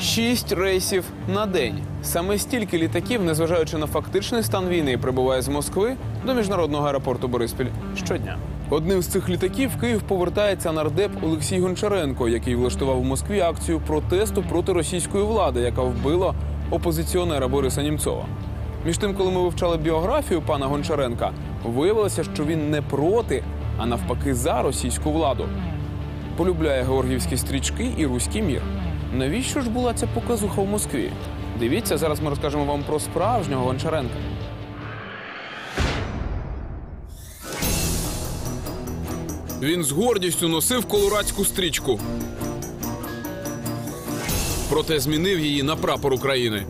Шість рейсів на день. Саме стільки літаків, незважаючи на фактичний стан війни, прибуває з Москви до міжнародного аеропорту Бориспіль щодня. Одним з цих літаків в Київ повертається нардеп Олексій Гончаренко, який влаштував у Москві акцію протесту проти російської влади, яка вбила опозиціонера Бориса Німцова. Між тим, коли ми вивчали біографію пана Гончаренка, виявилося, що він не проти, а навпаки за російську владу полюбляє георгіївські стрічки і руський мір. Навіщо ж була ця показуха в Москві? Дивіться, зараз ми розкажемо вам про справжнього Гончаренка. Він з гордістю носив колорадську стрічку. Проте змінив її на прапор України.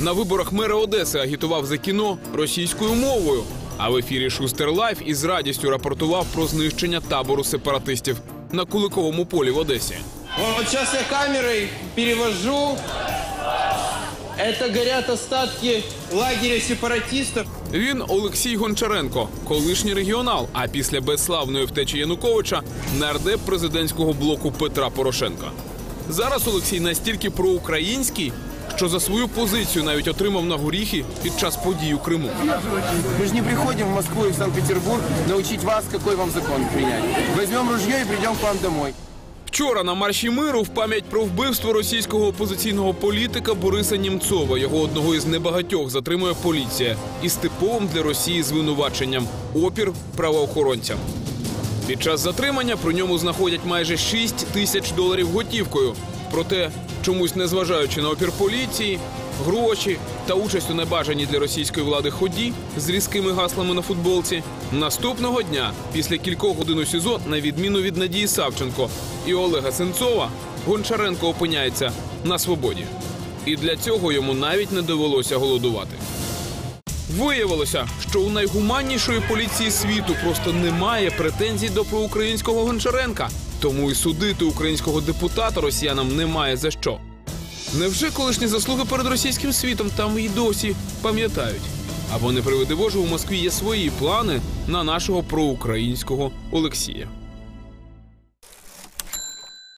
На виборах мера Одеси агітував за кіно російською мовою. А в ефірі Шустер Лайф із радістю рапортував про знищення табору сепаратистів на Куликовому полі в Одесі. Вот сейчас я камерой перевожу. Это горят остатки лагеря сепаратистов. Він Олексій Гончаренко, колишній регіонал. А після безславної втечі Януковича нардеп президентського блоку Петра Порошенка. Зараз Олексій настільки проукраїнський, що за свою позицію навіть отримав на горіхи під час подій у Криму. Мы же не приходим в Москву и в Санкт-Петербург научить вас, какой вам закон принять. Возьмем ружье и придем к вам домой. Вчора на марші миру в пам'ять про вбивство російського опозиційного політика Бориса Німцова, його одного із небагатьох затримує поліція із типовим для Росії звинуваченням опір правоохоронцям. Під час затримання при ньому знаходять майже 6 тисяч доларів готівкою. Проте, чомусь незважаючи на опір поліції, гроші та участь у небажаній для російської влади ході з різкими гаслами на футболці, наступного дня, після кількох годин у СІЗО, на відміну від Надії Савченко і Олега Сенцова, Гончаренко опиняється на свободі. І для цього йому навіть не довелося голодувати. Виявилося, що у найгуманнішої поліції світу просто немає претензій до проукраїнського Гончаренка, тому і судити українського депутата росіянам немає за що. Невже колишні заслуги перед російським світом там і досі пам'ятають? Або не приведи Боже, у Москві є свої плани на нашого проукраїнського Олексія.